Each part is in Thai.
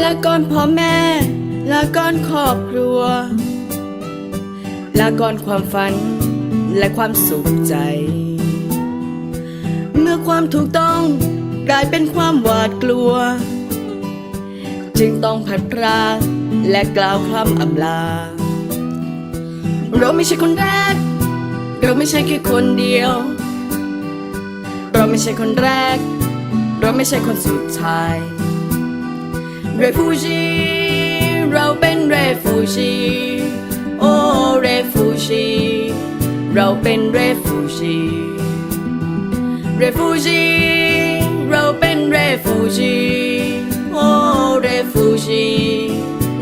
ลาก่อนพ่อแม่ลาก่อนครอบครัวลาก่อนความฝัน และความสุขใจ เมื่อความถูกต้องกลายเป็นความหวาดกลัว จึงต้องผัดพรากและกล่าวคำอำลา เราไม่ใช่คนแรก เราไม่ใช่แค่คนเดียว เราไม่ใช่คนแรก เราไม่ใช่คนสุดท้าย เรฟูจีเราเป็นเรฟูจีโอ้เรฟูจีเราเป็นเรฟูจีเรฟูจีเราเป็นเรฟูจีโอ้เรฟูจี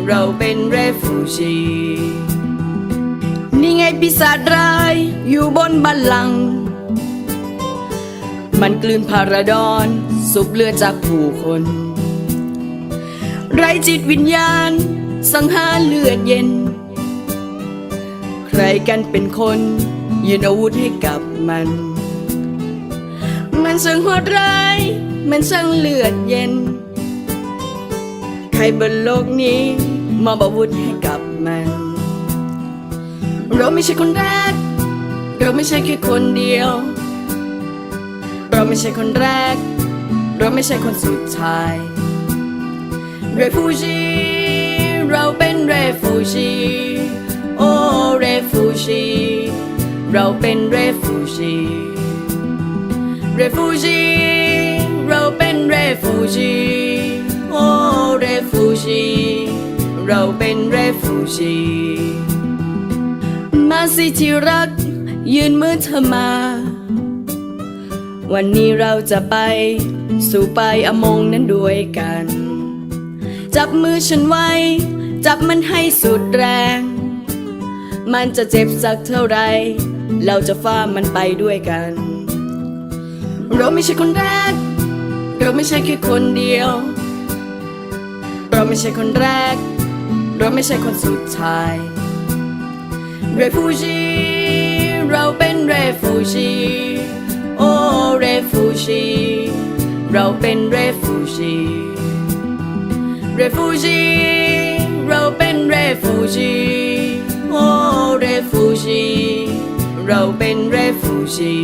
เราเป็นเรฟูจีนี่ไงปีศาจร้ายอยู่บนบัลลังก์มันกลืนพาราดอน สุบเลือดจากผู้คน ไรจิตวิญญาณ สังหารเลือดเย็น ใครกันเป็นคนยืนอาวุธให้กับมัน มันช่างโหดร้าย มันช่างเลือดเย็น ใครบนโลกนี้มอบอาวุธให้กับมัน เราไม่ใช่คนแรก เราไม่ใช่แค่คนเดียว เราไม่ใช่คนแรก เราไม่ใช่คนสุดท้าย เรฟูจีเราเป็นเรฟูจีโอ้เรฟูจีเราเป็นเรฟูจีเรฟูจีเราเป็นเรฟูจีโอ้เรฟูจีเราเป็นเรฟูจีมาสิที่รัก ยืนมือเธอมา วันนี้เราจะไปสู่ไปอมงนั้นด้วยกัน จับมือฉันไว้ จับมันให้สุดแรง มันจะเจ็บสักเท่าไร เราจะฝ่ามันไปด้วยกัน เราไม่ใช่คนแรก เราไม่ใช่แค่คนเดียว เราไม่ใช่คนแรก เราไม่ใช่คนสุดท้ายเรฟูจีเราเป็นเรฟูจีโอ้เรฟูจีเราเป็นเรฟูจี ฟูจีเราเป็นเรฟูจีโอ้เรฟูจีเราเป็นเรฟูจี